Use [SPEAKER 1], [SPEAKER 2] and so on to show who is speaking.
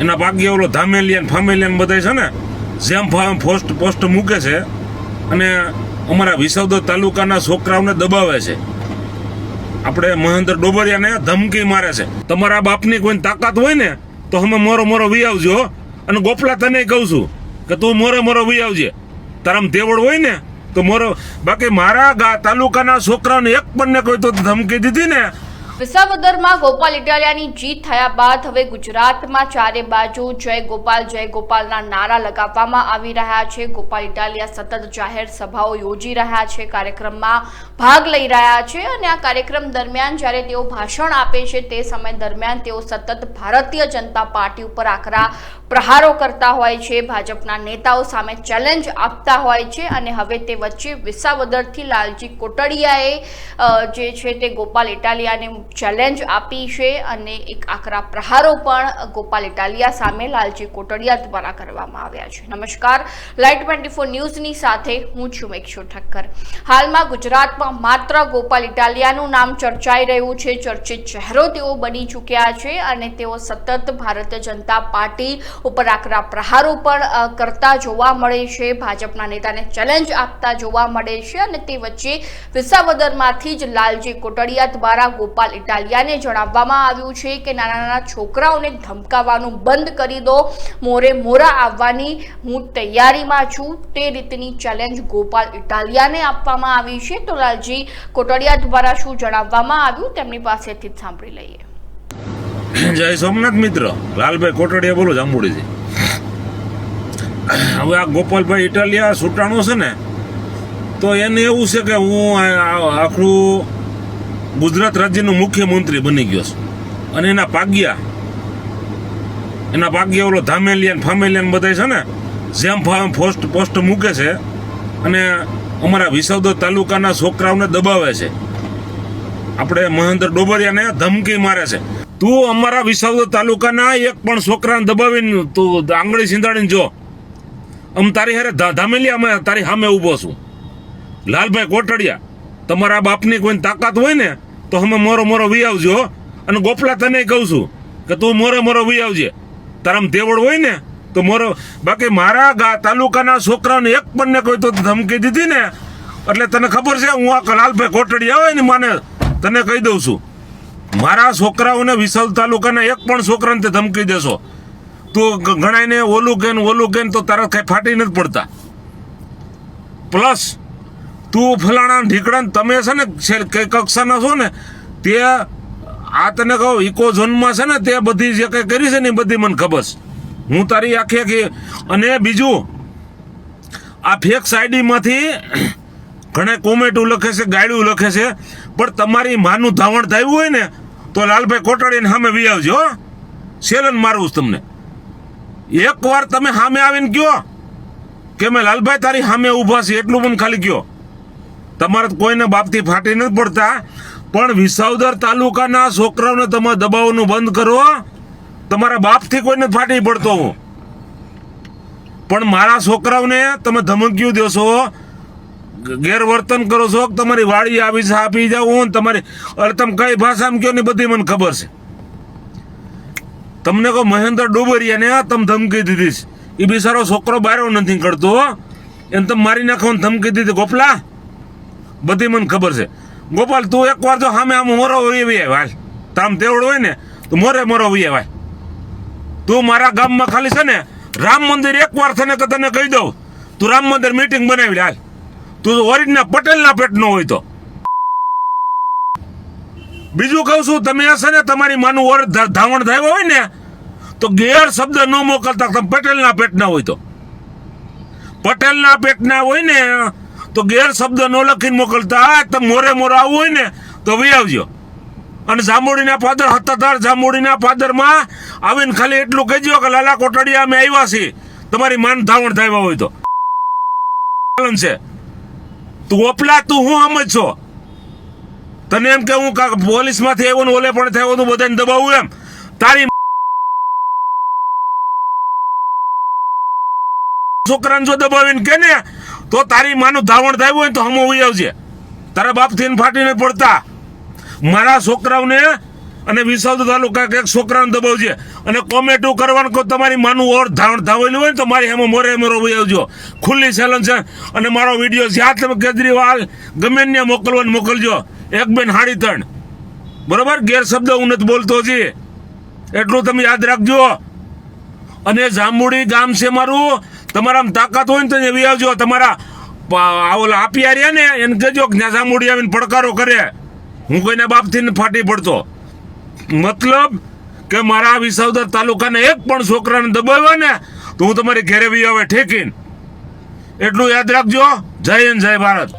[SPEAKER 1] એના ભાગ્ય ઓલો ધામેલિયન, ફામેલિયન બધા છે ને, જેમ ફામ પોસ્ટ પોસ્ટ મૂકે છે અને અમારા વિસાવદર તાલુકાના છોકરાઓને દબાવે છે. આપણે મહેન્દ્ર ડોબરિયાને ધમકી મારે છે. તમારા બાપની કોઈ તાકાત હોય ને, તો અમે મોરો મોરો વી આવજો અને ગોપલા તને કહું છું કે તું મોરે મોરો વી આવજે. તારામ તેવડ હોય ને, તો મોરો બાકી મારા તાલુકાના છોકરાઓને એક પણ ને કોઈ તો ધમકી દીધી ને
[SPEAKER 2] વિસાવદરમાં ગોપાલ ઇટાલિયાની જીત થયા બાદ હવે ગુજરાતમાં ચારે બાજુ જય ગોપાલ, જય ગોપાલના નારા લગાવવામાં આવી રહ્યા છે. ગોપાલ ઇટાલિયા સતત જાહેર સભાઓ યોજી રહ્યા છે, કાર્યક્રમમાં ભાગ લઈ રહ્યા છે અને આ કાર્યક્રમ દરમિયાન જ્યારે તેઓ ભાષણ આપે છે તે સમય દરમિયાન તેઓ સતત ભારતીય જનતા પાર્ટી ઉપર આકરા પ્રહારો કરતા હોય છે, ભાજપના નેતાઓ સામે ચેલેન્જ આપતા હોય છે અને હવે તે વચ્ચે વિસાવદરથી લાલજી કોટડિયાએ જે છે તે ગોપાલ ઇટાલિયાને ચેલેન્જ આપી છે અને એક આકરા પ્રહારો પણ ગોપાલ ઇટાલિયા સામે લાલજી કોટડિયા દ્વારા કરવામાં આવ્યા છે. નમસ્કાર. લાઇટ ટ્વેન્ટી ફોર ન્યૂઝની સાથે હું છું મેક્ષુ ઠક્કર. હાલમાં ગુજરાતમાં માત્ર ગોપાલ ઇટાલિયાનું નામ ચર્ચાઈ રહ્યું છે. ચર્ચિત ચહેરો તેઓ બની ચૂક્યા છે અને તેઓ સતત ભારતીય જનતા પાર્ટી ઉપર આકરા પ્રહારો પણ કરતા જોવા મળે છે. ભાજપના નેતાને ચેલેન્જ આપતા જોવા મળે છે અને તે વચ્ચે વિસાવદરમાંથી જ લાલજી કોટડિયા દ્વારા ગોપાલ ઇટાલિયાને જણાવવામાં આવ્યું છે કે નાના નાના છોકરાઓને ધમકાવવાનું બંધ કરી દો, મોરે મોરા આવવાની હું તૈયારીમાં છું. તે રીતની ચેલેન્જ ગોપાલ ઇટાલિયાને આપવામાં આવી છે. તો લાલજી કોટડિયા દ્વારા શું જણાવવામાં આવ્યું તેમની પાસેથી જ સાંભળી લઈએ.
[SPEAKER 1] જય સોમનાથ મિત્ર. લાલભાઈ કોટડિયા બોલો જાંબુડીથી. હવે આ ગોપાલભાઈ ઇટાલિયા સુટાણો છે ને, તો એને એવું છે કે હું આખું ગુજરાત રાજ્યનો મુખ્યમંત્રી બની ગયો છું. અને એના પાગ્યા એના પાગ્યા ઓલો ધામેલિયન, ફામેલિયન બધા છે ને, જેમ ફામ પોસ્ટ પોસ્ટ મૂકે છે અને અમારા વિસાવદર તાલુકાના છોકરાઓને દબાવે છે. આપણે મહેન્દ્ર ડોબરિયાને ધમકી મારે છે. તું અમારા વિસાવદર તાલુકાના એક પણ છોકરાને દબાવીને તું આંગળી સિંધાડીને જો. આમ તારી હારે ધામેલિયા અમે તારી સામે ઊભો છું. લાલભાઈ કોટડિયા, તમારા બાપની કોઈ તાકાત હોય ને તો અમે મોરો મોરો વી આવજો. અને ગોપલા તને કહું છું કે તું મોરે મોરો વી આવજે. તારામ દેવડ હોય ને, તો મોરો બાકી મારા ગા તાલુકાના છોકરાને એક પણ ને કોઈ તો ધમકી દીધી ને, એટલે તને ખબર છે, હું આ લાલભાઈ કોટડી આવે ને માને તને કહી દઉં છું. મારા છોકરાઓને વિસલ તાલુકાના એક પણ છોકરાને તે ધમકી દેશો. તું ગણાયને ઓલું કે ઓલું કે તો તારા કઈ ફાટી નથી પડતા. પ્લસ તું ફલાણા ઢીકડા તમે છે ને કઈ કક્ષાના છો ને, તે આ તને કહું ઇકો ઝોનમાં છે ને તે બધી જે કંઈ કરી છે ને એ બધી મને ખબર છે. હું તારી આખી આખી અને બીજું, આ ફેક સાઈડીમાંથી ઘણા કોમેટું લખે છે ગાયડું લખે છે, પણ તમારી માનું ધાવણ થયું હોય ને, તો લાલભાઈ કોટાડીને સામે વી આવજો. સેલન મારવું તમને. એક વાર તમે સામે આવીને કયો કે મેં લાલભાઈ તારી સામે ઊભા છે એટલું મને ખાલી કયો. તમારે કોઈને બાપથી ફાટી નથી પડતા. પણ વિસાવદર તાલુકાના છોકરાઓને તમે દબાવવાનું બંધ કરો. તમારા બાપથી કોઈને ફાટી પડતો. હું પણ મારા છોકરાઓને તમે ધમકીઓ દેશો ગેરવર્તન કરો છો તમારી વાડી આવી આપી જાઓ હું તમારી અરે તમે કઈ ભાષામાં કયો ને બધી મને ખબર છે. તમને કહો મહેન્દ્ર ડોબરિયાને તમે ધમકી દીધી છે. એ બિચારો છોકરો બારો નથી કરતો એને તમે મારી નાખવાની ધમકી દીધી. ગોપલા. બધી મને ખબર છે. ગોપાલ, તું એકવાર જો સામે આમ મોરો એવી હાલ. તામ તેવડ હોય ને, તો મોરે મોરો વહી ભાઈ તું મારા ગામમાં ખાલી છે ને, રામ મંદિર એકવાર થને તો તને કહી દઉં. તું રામ મંદિર મિટિંગ બનાવી હાલ. તું ઓરિજિનલ પટેલના પેટનો હોય તો. બીજું કહું છું, તમે હશે ને તમારી માનું ઓર ધાવણ થયો હોય ને, તો ગેર શબ્દ ન મોકલતા તમે પટેલના પેટના હોય તો. પટેલના પેટના હોય ને તો ગેર ન લખીને મોકલતા તો મોરે મોરે આવવું હોય ને, તો ભાઈ આવજો. અને જાંબુડીના ફાધર હત્તાધાર જાંબુડીના ફાધરમાં આવીને ખાલી એટલું કહેજો કે લાલા કોટડિયા અમે આવ્યા છીએ. તમારી માન ધાવણ થાય હોય તો. છે. તું ઓપલા, તું હું સમજ છો? તને એમ કે હું પોલીસ આવ્યો ને ઓલે પણ થયો તું બધાને દબાવું એમ. તારી છોકરાને જો દબાવીને કે ને તો તારી માનું ધાવણ થયું હોય તો હમો ઉઈ આવજે. તારા બાપથી ને ફાટીને પડતા. મારા છોકરાઓને અને વિસાવદ તાલુકા કે છોકરાને દબાવજે. અને કોમેટો કરવાનું કહો, તમારી માનું ઓર ધાવણ ધાવેલું હોય ને તો મારી એમાં મોરે મોરો વહી આવજો. ખુલ્લી સેલન છે. અને મારો વીડિયો જ્યાં તમે કેજરીવાલ, ગમે ત્યાં મોકલવાનું મોકલજો. એક બેન હાડી ત્રણ. બરોબર? ગેરશબ્દ હું નથી બોલતો જી એટલું તમે યાદ રાખજો. અને જાંબુડી ગામ છે મારું. તમારામાં તાકાત હોય ને તો એવી આવજો. તમારા ઓલા આપી રહ્યા ને, એને કહેજો કે ત્યાં જાંબુડી આવીને પડકારો કરે. હું કોઈના બાપથી ફાટી પડતો. મતલબ કે મારા વિસાવદર તાલુકાના એક પણ છોકરાને દબાવ્યો ને, તો હું તમારી ઘેરે બી આવે ઠેકીને. એટલું યાદ રાખજો. જય હિન્દ, જય ભારત.